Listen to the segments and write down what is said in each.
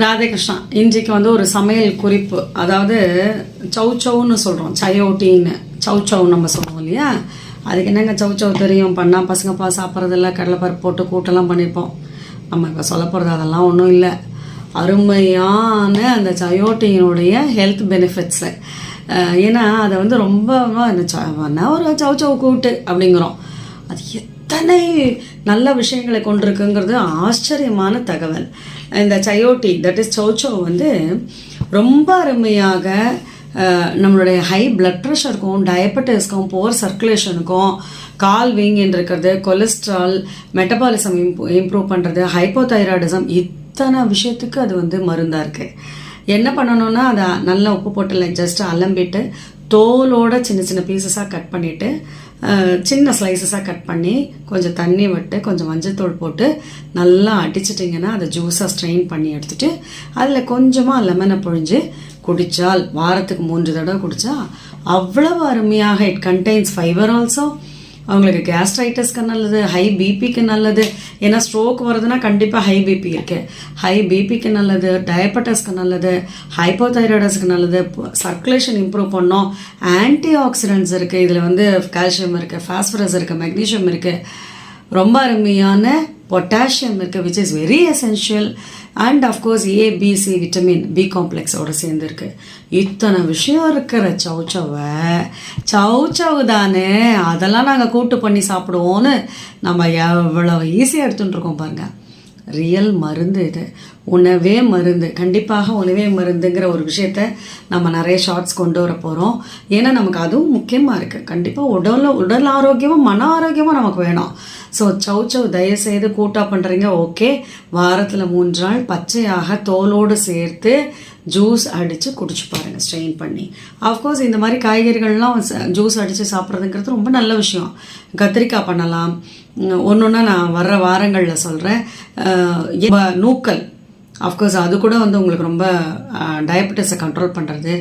ராதேகிருஷ்ணா இன்றைக்கு வந்து ஒரு சமையல் குறிப்பு. அதாவது சௌ சௌன்னு சொல்கிறோம் சயோட்டின்னு. சௌ சௌ நம்ம சொல்லுவோம் இல்லையா? அதுக்கு என்னங்க சௌ சௌ தெரியும்? பண்ணால் பசங்க பா சாப்பிட்றதில்ல கடலைப்பருப்பு போட்டு கூட்டெல்லாம் பண்ணியிருப்போம் நம்ம இப்போ சொல்ல போகிறது அதெல்லாம் ஒன்றும் இல்லை. அருமையான அந்த சயோட்டியினுடைய ஹெல்த் பெனிஃபிட்ஸு ஏன்னா அதை வந்து ரொம்ப என்ன ச- என்ன ஒரு சௌ சௌ கூட்டு அப்படிங்கிறோம். அது இத்தனை நல்ல விஷயங்களை கொண்டிருக்குங்கிறது ஆச்சரியமான தகவல். இந்த சயோட்டி தட் இஸ் சௌச்சோ வந்து ரொம்ப அருமையாக நம்மளுடைய ஹை பிளட் ப்ரெஷருக்கும் டயபெட்டிஸ்க்கும் போர் சர்க்குலேஷனுக்கும் கால் வீங்கின்னு இருக்கிறது கொலஸ்ட்ரால் மெட்டபாலிசம் இம்ப்ரூவ் பண்ணுறது ஹைப்போதைராய்டிசம் இத்தனை விஷயத்துக்கு அது வந்து மருந்தாக இருக்குது என்ன பண்ணணும்னா அதை நல்லா உப்பு போட்டு ஜஸ்ட் அலம்பிட்டு தோலோட சின்ன சின்ன பீசஸாக கட் பண்ணிவிட்டு சின்ன ஸ்லைசஸாக கட் பண்ணி கொஞ்சம் தண்ணி விட்டு கொஞ்சம் மஞ்சத்தூள் போட்டு நல்லா அடிச்சிட்டிங்கன்னா அதை ஜூஸாக ஸ்ட்ரெயின் பண்ணி எடுத்துட்டு அதில் கொஞ்சமாக லெமனை பொழிஞ்சு குடித்தால் வாரத்துக்கு மூன்று தடவை குடித்தா அவ்வளவு அருமையாக இட் கண்டெய்ன்ஸ் ஃபைபர் ஆல்சோ அவங்களுக்கு கேஸ்ட்ரைட்டிஸ்க்கு நல்லது ஹை பிபிக்கு நல்லது. ஏன்னா ஸ்ட்ரோக் வருதுன்னா கண்டிப்பாக ஹை பிபி இருக்குது ஹை பிபிக்கு நல்லது டயபட்டஸ்க்கு நல்லது ஹைப்போதைராய்டஸ்க்கு நல்லது சர்க்குலேஷன் இம்ப்ரூவ் பண்ணோம். ஆன்டி ஆக்சிடென்ட்ஸ் இருக்குது இதில் வந்து கால்சியம் இருக்குது ஃபாஸ்பரஸ் இருக்குது மெக்னீஷியம் இருக்குது ரொம்ப அருமையான பொட்டாசியம் இருக்குது which is very essential and of course ABC vitamin B காம்ப்ளெக்ஸோடு சேர்ந்துருக்கு இத்தனை விஷயம் இருக்கிற சௌச்சவை. சவுச்சவு தானே. அதெல்லாம் நாங்கள் கூட்டு பண்ணி சாப்பிடுவோன்னு நம்ம எவ்வளோ ஈஸியாக எடுத்துகிட்டு இருக்கோம் பாருங்கள் ரியல் மருந்து இது. உணவே மருந்து கண்டிப்பாக உணவே மருந்துங்கிற ஒரு விஷயத்த நம்ம நிறைய ஷார்ட்ஸ் கொண்டு வர போகிறோம் ஏன்னா நமக்கு அதுவும் முக்கியமாக இருக்குது கண்டிப்பாக உடல் உடல் ஆரோக்கியமும் மன ஆரோக்கியமும் நமக்கு வேணும். ஸோ சவுச்சவு தயவு தயவுசெய்து கூட்டா பண்ணுறீங்க ஓகே வாரத்தில் மூன்று நாள் பச்சையாக தோலோடு சேர்த்து ஜூஸ் அடித்து குடிச்சு பாருங்கள் ஸ்ட்ரெயின் பண்ணி. அஃப்கோர்ஸ் இந்த மாதிரி காய்கறிகள்லாம் ஜூஸ் அடித்து சாப்பிட்றதுங்கிறது ரொம்ப நல்ல விஷயம். கத்திரிக்காய் பண்ணலாம். ஒன்று ஒன்றா நான் வர்ற வாரங்களில் சொல்கிறேன் நூக்கல். அஃப்கோர்ஸ் அது கூட வந்து உங்களுக்கு ரொம்ப டயபெட்டிஸை கண்ட்ரோல் பண்ணுறது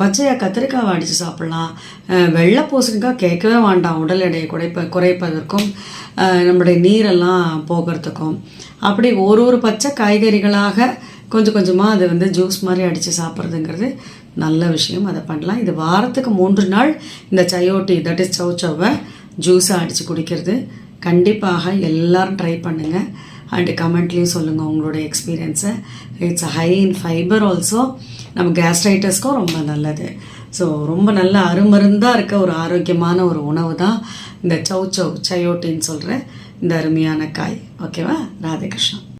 பச்சையாக கத்திரிக்காவை அடித்து சாப்பிட்லாம். வெள்ளை பூசணிக்காய் கேட்கவே வேண்டாம். உடல் எடையை குறைப்ப குறைப்பதற்கும் நம்முடைய நம்மளுடைய நீரெல்லாம் போகிறதுக்கும் அப்படி ஒரு ஒரு பச்சை காய்கறிகளாக கொஞ்சம் கொஞ்சமாக அது வந்து ஜூஸ் மாதிரி அடித்து சாப்பிட்றதுங்கிறது நல்ல விஷயம். அதை பண்ணலாம். இது வாரத்துக்கு மூன்று நாள் இந்த சயோட்டி தட் இஸ் சௌச்சவை ஜூஸாக அடித்து குடிக்கிறது. கண்டிப்பாக எல்லாரும் ட்ரை பண்ணுங்கள் அண்டு கமெண்ட்லேயும் சொல்லுங்கள் உங்களோட எக்ஸ்பீரியன்ஸை it's high in fibre also நம்ம கேஸ்ட்ரைட்டஸ்க்கும் ரொம்ப நல்லது. ஸோ ரொம்ப நல்ல அருமருந்தாக இருக்க ஒரு ஆரோக்கியமான ஒரு உணவு தான் இந்த சௌ சௌ சயோட்டின்னு சொல்கிற இந்த அருமையான காய். ஓகேவா ராதே கிருஷ்ணா